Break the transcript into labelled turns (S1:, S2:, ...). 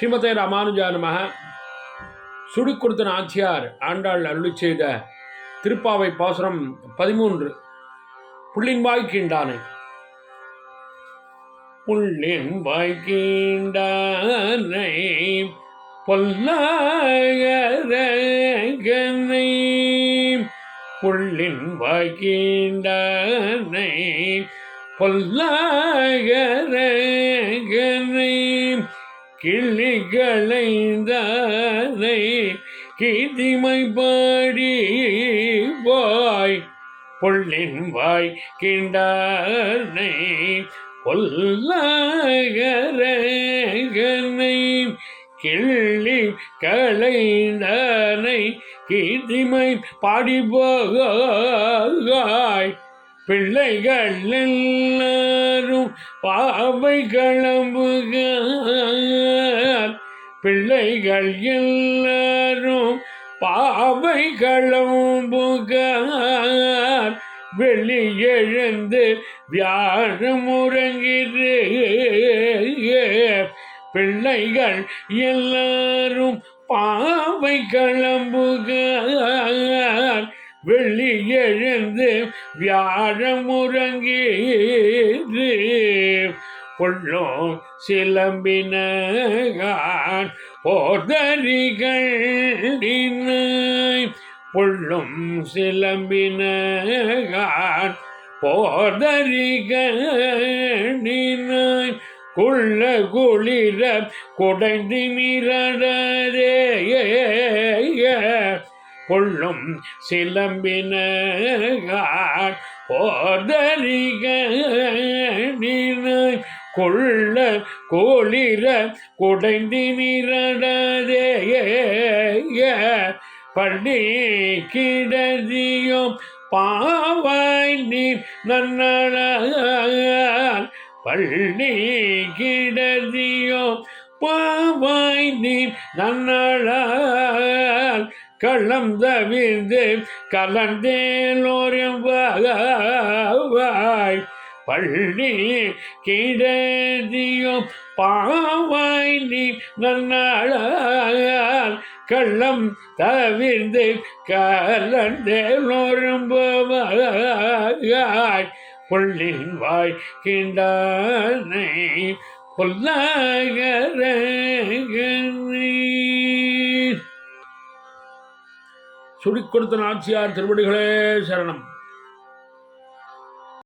S1: ஸ்ரீமதே ராமானுஜானமாக நமக. நாச்சியார் ஆண்டாள் அருளி செய்த திருப்பாவை பாசுரம் பதிமூன்று. புள்ளின்வாய் கீண்டானை. புள்ளின் வாய் கீண்டானை பொல்லாகரகனை புள்ளின் வாய் கீண்டானை கிள்ளிகளைந்தானை கீதிமை பாடி வாய் பொள்ளின் வாய் கிண்டானை பொல்லாகரகனை கிள்ளி களைந்தனை கீதிமை பாடி போகாய் பிள்ளைகள் எல்லாரும் பாவை கிளம்புகிறார் பிள்ளைகள் எல்லாரும் பாவை கிளம்புகிறார் கிளம்புகார் வெளியெழுந்து வியாழம் உறங்கிது பிள்ளைகள் எல்லாரும் பாவை கிளம்புகிறார் வெள்ளி எழுந்து வியாழம் உறங்கீது கொள்ளும் சிலம்பினான் போதரிகள் பொள்ளும் சிலம்பினான் போதரிகள் குள்ள குளிர குடைந்து நிறடரே கொள்ளும் சிலம்பினான் போதரிகள் கொள்ள கோளிர குடைந்து நிறடரே பள்ளி கிடதியும் பாவாய் நீ நன்னழால் பள்ளி கிடதியும் பாவாய் நீ நன்னழால் களம் தவிர்ந்து கலந்தேலோரும் வாய் பள்ளி கிடதியும் பாவாய் நீ நன்னாளால் கள்ளம் தவிர்ந்து கலந்தேலோரும் வாய் புள்ளின் வாய் கிண்டானை பொல்லாகரகனே சுடிக் கொடுத்த நாச்சியார் திருவடிகளே சரணம்.